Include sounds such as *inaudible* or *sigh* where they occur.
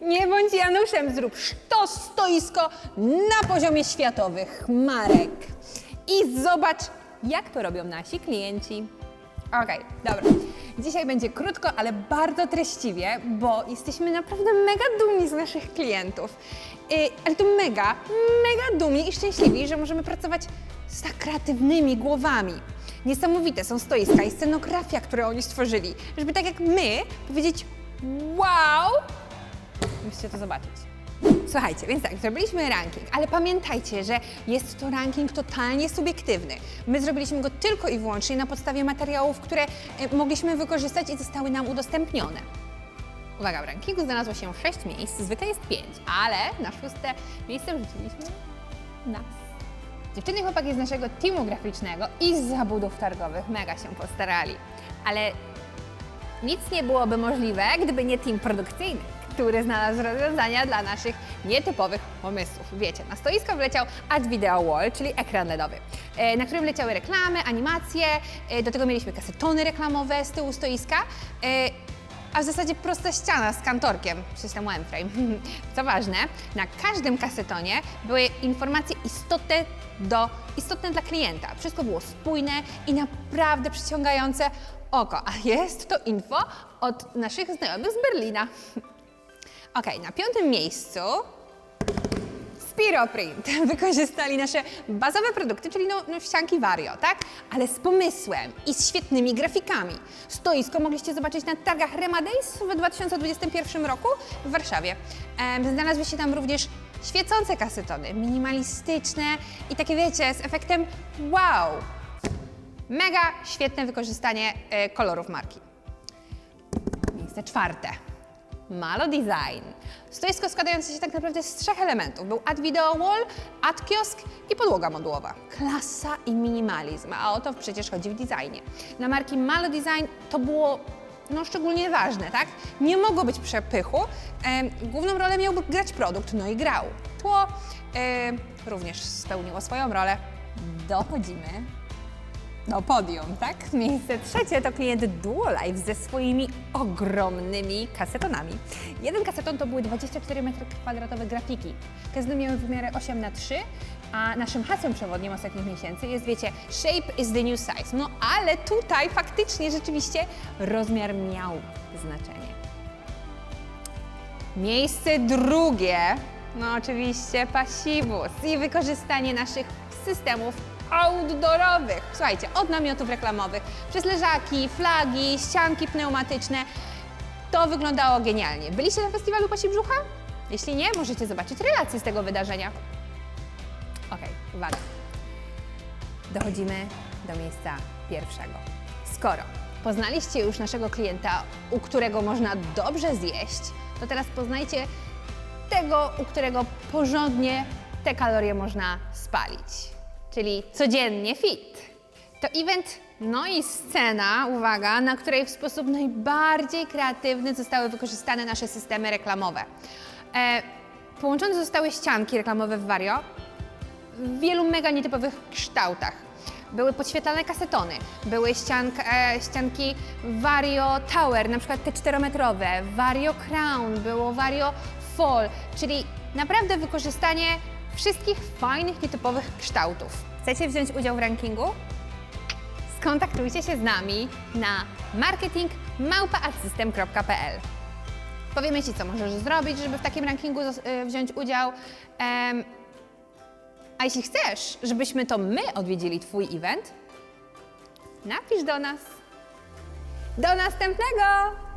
Nie bądź Januszem, zrób to stoisko na poziomie światowych marek. I zobacz, jak to robią nasi klienci. Okej, dobra. Dzisiaj będzie krótko, ale bardzo treściwie, bo jesteśmy naprawdę mega dumni z naszych klientów. Yy, ale to mega, mega dumni i szczęśliwi, że możemy pracować z tak kreatywnymi głowami. Niesamowite są stoiska i scenografia, które oni stworzyli, żeby tak jak my powiedzieć wow, musicie to zobaczyć. Słuchajcie, więc tak, zrobiliśmy ranking, ale pamiętajcie, że jest to ranking totalnie subiektywny. My zrobiliśmy go tylko i wyłącznie na podstawie materiałów, które e, mogliśmy wykorzystać i zostały nam udostępnione. Uwaga, w rankingu znalazło się 6 miejsc, zwykle jest 5, ale na szóste miejsce wrzuciliśmy nas. Dziewczyny i chłopaki z naszego teamu graficznego i z zabudów targowych mega się postarali. Ale nic nie byłoby możliwe, gdyby nie team produkcyjny, który znalazł rozwiązania dla naszych nietypowych pomysłów. Wiecie, na stoisko wleciał Ad Video Wall, czyli ekran LEDowy, e, na którym leciały reklamy, animacje, e, do tego mieliśmy kasetony reklamowe z tyłu stoiska, e, a w zasadzie prosta ściana z kantorkiem systemu M-Frame. *laughs* Co ważne, na każdym kasetonie były informacje istotne, do, istotne dla klienta. Wszystko było spójne i naprawdę przyciągające oko. A jest to info od naszych znajomych z Berlina. *laughs* Ok, na piątym miejscu Spiroprint. *laughs* Wykorzystali nasze bazowe produkty, czyli no, no ścianki Vario, tak? Ale z pomysłem i z świetnymi grafikami. Stoisko mogliście zobaczyć na targach Remadays w 2021 roku w Warszawie. Em, znalazły się tam również świecące kasetony, minimalistyczne i takie wiecie, z efektem wow! Mega świetne wykorzystanie e, kolorów marki. Miejsce czwarte. Malo Design. Stoisko składające się tak naprawdę z trzech elementów. Był ad video wall, ad kiosk i podłoga modułowa. Klasa i minimalizm, a o to przecież chodzi w designie. Dla marki Malo Design to było no, szczególnie ważne, tak? Nie mogło być przepychu. Główną rolę miał grać produkt, no i grał. Tło również spełniło swoją rolę. Dochodzimy no podium, tak? Miejsce trzecie to klient Duolife ze swoimi ogromnymi kasetonami. Jeden kaseton to były 24 m2 grafiki. Kasety miały wymiary 8 na 3 a naszym hasłem przewodnim ostatnich miesięcy jest, wiecie, shape is the new size. No ale tutaj faktycznie, rzeczywiście rozmiar miał znaczenie. Miejsce drugie, no oczywiście pasibus i wykorzystanie naszych systemów outdoorowych. Słuchajcie, od namiotów reklamowych, przez leżaki, flagi, ścianki pneumatyczne. To wyglądało genialnie. Byliście na festiwalu Pasi Brzucha? Jeśli nie, możecie zobaczyć relacje z tego wydarzenia. Okej, uwaga. Dochodzimy do miejsca pierwszego. Skoro poznaliście już naszego klienta, u którego można dobrze zjeść, to teraz poznajcie tego, u którego porządnie te kalorie można spalić. Czyli codziennie fit. To event, no i scena, uwaga, na której w sposób najbardziej kreatywny zostały wykorzystane nasze systemy reklamowe. E, połączone zostały ścianki reklamowe w Vario, w wielu mega nietypowych kształtach. Były podświetlane kasetony, były ściank, e, ścianki Vario Tower, na przykład te czterometrowe, Vario Crown, było Vario Fall, czyli naprawdę wykorzystanie wszystkich fajnych, nietypowych kształtów. Chcecie wziąć udział w rankingu? Skontaktujcie się z nami na marketingmałpaadsystem.pl Powiemy Ci, co możesz zrobić, żeby w takim rankingu y, wziąć udział. A jeśli chcesz, żebyśmy to my odwiedzili Twój event, napisz do nas. Do następnego!